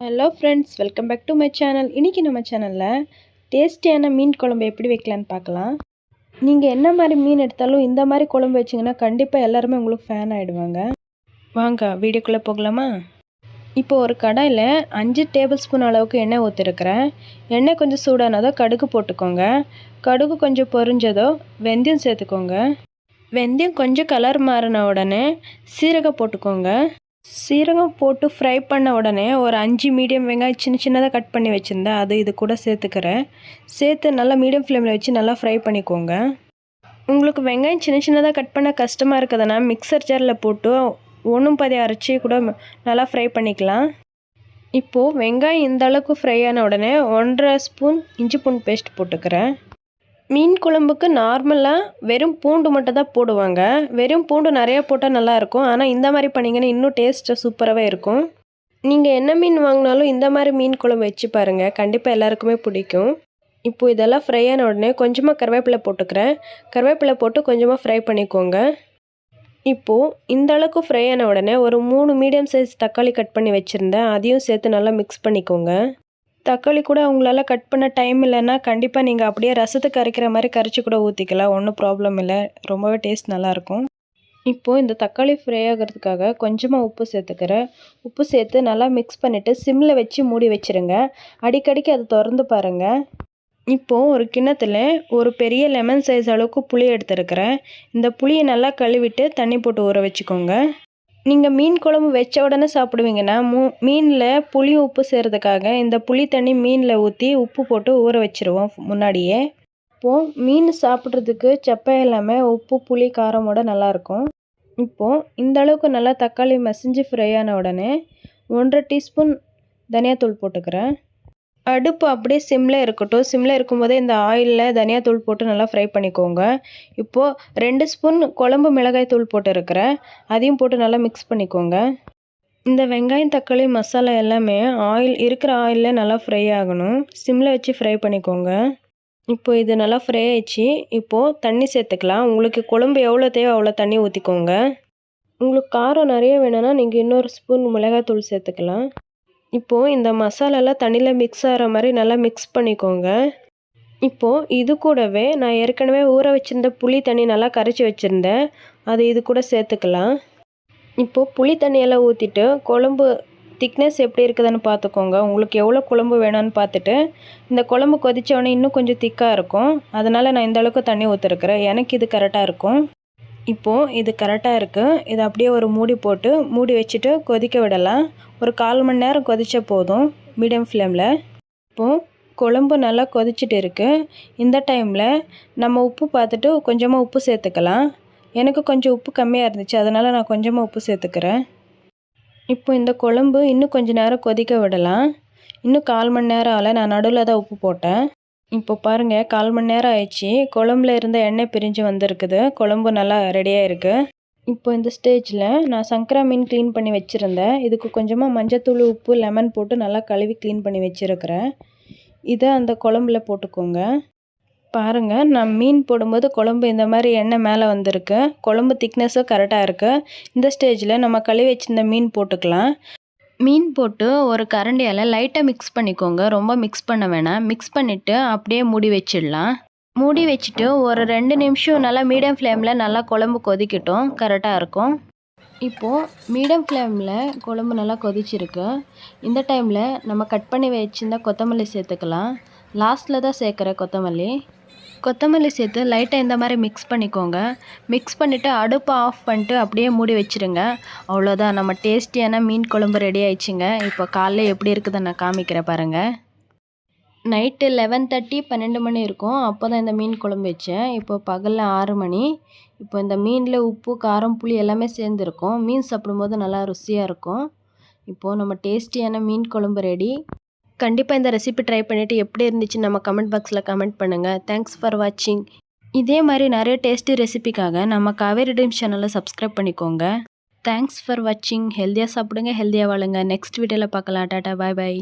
Hello friends welcome back to my channel இன்றைக்கி நம்ம சேனலில் டேஸ்டியான மீன் குழம்பு எப்படி வைக்கலான்னு பார்க்கலாம். நீங்கள் என்ன மாதிரி மீன் எடுத்தாலும் இந்த மாதிரி குழம்பு வச்சிங்கன்னா கண்டிப்பாக எல்லாருமே உங்களுக்கு ஃபேன் ஆகிடுவாங்க வாங்க வீடியோக்குள்ளே போகலாமா? இப்போ ஒரு கடாயில் அஞ்சு டேபிள் ஸ்பூன் அளவுக்கு எண்ணெய் ஊற்றிருக்கிறேன் எண்ணெய் கொஞ்சம் சூடானதோ கடுகு போட்டுக்கோங்க. கடுகு கொஞ்சம் பொரிஞ்சதோ வெந்தயம் சேர்த்துக்கோங்க. வெந்தயம் கொஞ்சம் கலர் மாறின உடனே சீரகம் போட்டுக்கோங்க. சீரகம் போட்டு ஃப்ரை பண்ண உடனே ஒரு அஞ்சு மீடியம் வெங்காயம் சின்ன சின்னதாக கட் பண்ணி வச்சுருந்தேன் அது இது கூட சேர்த்துக்கிறேன். சேர்த்து நல்லா மீடியம் ஃப்ளேமில் வச்சு நல்லா ஃப்ரை பண்ணிக்கோங்க. உங்களுக்கு வெங்காயம் சின்ன சின்னதாக கட் பண்ண கஷ்டமாக இருக்குதுன்னா மிக்சர் ஜாரில் போட்டு ஒன்றும் பாதி அரைச்சி கூட நல்லா ஃப்ரை பண்ணிக்கலாம். இப்போது வெங்காயம் இந்த அளவுக்கு ஃப்ரை ஆன உடனே ஒன்றரை ஸ்பூன் இஞ்சி பூண்டு பேஸ்ட் போட்டுக்கிறேன். மீன் குழம்புக்கு நார்மலாக வெறும் பூண்டு மட்டும் தான் போடுவாங்க. வெறும் பூண்டு நிறையா போட்டால் நல்லாயிருக்கும் ஆனால் இந்த மாதிரி பண்ணிங்கன்னா இன்னும் டேஸ்ட்டு சூப்பராகவே இருக்கும். நீங்கள் என்ன மீன் வாங்கினாலும் இந்த மாதிரி மீன் குழம்பு வச்சு பாருங்கள் கண்டிப்பாக எல்லாருக்குமே பிடிக்கும். இப்போது இதெல்லாம் ஃப்ரை ஆன உடனே கொஞ்சமாக கருவேப்பிலை போட்டுக்கிறேன். கருவேப்பிலை போட்டு கொஞ்சமாக ஃப்ரை பண்ணிக்கோங்க. இப்போது இந்த அளவுக்கு ஃப்ரை ஆன உடனே ஒரு மூணு மீடியம் சைஸ் தக்காளி கட் பண்ணி வச்சுருந்தேன். அதையும் சேர்த்து நல்லா மிக்ஸ் பண்ணிக்கோங்க. தக்காளி கூட உங்களால் கட் பண்ண டைம் இல்லைன்னா கண்டிப்பாக நீங்கள் அப்படியே ரசத்துக்கு கரைக்கிற மாதிரி கரைச்சி கூட ஊற்றிக்கலாம் ஒன்றும் ப்ராப்ளம் இல்லை. ரொம்பவே டேஸ்ட் நல்லாயிருக்கும் இப்போது இந்த தக்காளி ஃப்ரை ஆகிறதுக்காக கொஞ்சமாக உப்பு சேர்த்துக்கிறேன். உப்பு சேர்த்து நல்லா மிக்ஸ் பண்ணிவிட்டு சிம்மில் வச்சு மூடி வச்சுருங்க. அடிக்கடிக்கு அதை திறந்து பாருங்கள் இப்போது ஒரு கிண்ணத்தில் ஒரு பெரிய லெமன் சைஸ் அளவுக்கு புளி எடுத்துருக்கிறேன். இந்த புளியை நல்லா கழுவிட்டு தண்ணி போட்டு ஊற வச்சுக்கோங்க. நீங்கள் மீன் குழம்பு வச்ச உடனே சாப்பிடுவீங்கன்னா மூ மீனில் புளி உப்பு செய்கிறதுக்காக இந்த புளி தண்ணி மீனில் ஊற்றி உப்பு போட்டு ஊற வச்சுருவோம் முன்னாடியே. இப்போது மீன் சாப்பிட்றதுக்கு சப்பை இல்லாமல் உப்பு புளி காரமோட நல்லாயிருக்கும் இப்போது இந்த அளவுக்கு நல்லா தக்காளி மசிஞ்சு ஃப்ரை ஆன உடனே ஒன்றரை டீஸ்பூன் தனியாத்தூள் போட்டுக்கிறேன். அடுப்பு அப்படியே சிம்மில் இருக்கட்டும். சிம்மில் இருக்கும்போதே இந்த ஆயிலில் தனியாத்தூள் போட்டு நல்லா ஃப்ரை பண்ணிக்கோங்க. இப்போது ரெண்டு ஸ்பூன் குழம்பு மிளகாய் தூள் போட்டுருக்கிறேன். அதையும் போட்டு நல்லா மிக்ஸ் பண்ணிக்கோங்க. இந்த வெங்காயம் தக்காளி மசாலா எல்லாமே ஆயில் இருக்கிற ஆயிலில் நல்லா ஃப்ரை ஆகணும். சிம்மில் வச்சு ஃப்ரை பண்ணிக்கோங்க. இப்போ இது நல்லா ஃப்ரை ஆயிடுச்சு. இப்போது தண்ணி சேர்த்துக்கலாம். உங்களுக்கு குழம்பு எவ்வளோ தேவை அவ்வளோ தண்ணி ஊற்றிக்கோங்க உங்களுக்கு காரம் நிறைய வேணும்னா நீங்கள் இன்னொரு ஸ்பூன் மிளகாய் தூள் சேர்த்துக்கலாம். இப்போது இந்த மசாலாலாம் தண்ணியில் மிக்ஸ் ஆகிற மாதிரி நல்லா மிக்ஸ் பண்ணிக்கோங்க. இப்போது இது கூடவே நான் ஏற்கனவே ஊற வச்சுருந்த புளி தண்ணி நல்லா கரைச்சி வச்சுருந்தேன். அது இது கூட சேர்த்துக்கலாம். இப்போது புளி தண்ணியெல்லாம் ஊற்றிட்டு குழம்பு திக்னஸ் எப்படி இருக்குதுன்னு பார்த்துக்கோங்க. உங்களுக்கு எவ்வளோ குழம்பு வேணும்னு பார்த்துட்டு இந்த குழம்பு கொதித்தோடனே இன்னும் கொஞ்சம் திக்காக இருக்கும். அதனால் நான் இந்தளவுக்கு தண்ணி ஊற்றிருக்கிறேன் எனக்கு இது கரெக்டாக இருக்கும். இப்போது இது கரெக்டாக இருக்குது இதை அப்படியே ஒரு மூடி போட்டு மூடி வச்சுட்டு கொதிக்க விடலாம். ஒரு கால் மணி நேரம் கொதித்த போதும் மீடியம் ஃப்ளேமில் இப்போது குழம்பு நல்லா கொதிச்சுட்டு இருக்குது இந்த டைமில் நம்ம உப்பு பார்த்துட்டு கொஞ்சமாக உப்பு சேர்த்துக்கலாம். எனக்கு கொஞ்சம் உப்பு கம்மியாக இருந்துச்சு அதனால் நான் கொஞ்சமாக உப்பு சேர்த்துக்கிறேன். இப்போ இந்த குழம்பு இன்னும் கொஞ்சம் நேரம் கொதிக்க விடலாம். இன்னும் கால் மணி நேரம் ஆகலை நான் நடுவில் தான் உப்பு போட்டேன். இப்போ பாருங்கள் கால் மணி நேரம் ஆயிடுச்சு. குழம்புல இருந்த எண்ணெய் பிரிஞ்சு வந்திருக்குது. குழம்பு நல்லா ரெடியாக இருக்குது இப்போ இந்த ஸ்டேஜில் நான் சங்கரா மீன் க்ளீன் பண்ணி வச்சுருந்தேன். இதுக்கு கொஞ்சமாக மஞ்சத்தூள் உப்பு லெமன் போட்டு நல்லா கழுவி க்ளீன் பண்ணி வச்சுருக்கிறேன். இதை அந்த குழம்புல போட்டுக்கோங்க. பாருங்கள் நான் மீன் போடும்போது குழம்பு இந்த மாதிரி எண்ணெய் மேலே வந்திருக்கு. குழம்பு திக்னஸும் கரெக்டாக இருக்குது இந்த ஸ்டேஜில் நம்ம கழுவி வச்சுருந்த மீன் போட்டுக்கலாம். மீன் போட்டு ஒரு கரண்டியால் லைட்டாக மிக்ஸ் பண்ணிக்கோங்க. ரொம்ப மிக்ஸ் பண்ண வேணாம். மிக்ஸ் பண்ணிவிட்டு அப்படியே மூடி வச்சிடலாம். மூடி வச்சுட்டு ஒரு ரெண்டு நிமிஷம் நல்லா மீடியம் ஃப்ளேமில் நல்லா குழம்பு கொதிக்கட்டும். கரெக்டாக இருக்கும். இப்போது மீடியம் ஃப்ளேமில் குழம்பு நல்லா கொதிச்சிருக்கு. இந்த டைமில் நம்ம கட் பண்ணி வச்சுருந்தா கொத்தமல்லி சேர்த்துக்கலாம். லாஸ்ட்டில் தான் சேர்க்குறேன் கொத்தமல்லி. கொத்தமல்லி சேர்த்து லைட்டாக இந்த மாதிரி மிக்ஸ் பண்ணிக்கோங்க. மிக்ஸ் பண்ணிவிட்டு அடுப்பை ஆஃப் பண்ணிட்டு அப்படியே மூடி வச்சுருங்க. அவ்வளோதான் நம்ம டேஸ்டியான மீன் குழம்பு ரெடி ஆயிடுச்சுங்க. இப்போ காலைல எப்படி இருக்குதுன்னு நான் காமிக்கிறேன் பாருங்கள் நைட்டு லெவன் தேர்ட்டி பன்னெண்டு மணி இருக்கும். அப்போ தான் இந்த மீன் குழம்பு வச்சேன். இப்போ பகலில் ஆறு மணி. இப்போ இந்த மீனில் உப்பு காரம் புளி எல்லாமே சேர்ந்துருக்கும். மீன் சாப்பிடும்போது நல்லா ருசியாக இருக்கும். இப்போது நம்ம டேஸ்டியான மீன் குழம்பு ரெடி கண்டிப்பாக இந்த ரெசிபி ட்ரை பண்ணிவிட்டு எப்படி இருந்துச்சு நம்ம கமெண்ட் பாக்ஸில் கமெண்ட் பண்ணுங்கள் தேங்க்ஸ் ஃபார் வாட்சிங் இதே மாதிரி நிறைய டேஸ்டி ரெசிபிக்காக நம்ம காவேரி டீம் சேனலை சப்ஸ்கிரைப் பண்ணிக்கோங்க. தேங்க்ஸ் ஃபார் வாட்சிங் ஹெல்த்தியாக சாப்பிடுங்க ஹெல்த்தியாக வாழுங்க. நெக்ஸ்ட் வீடியோவில் பார்க்கலாம். டாட்டா பாய் பாய்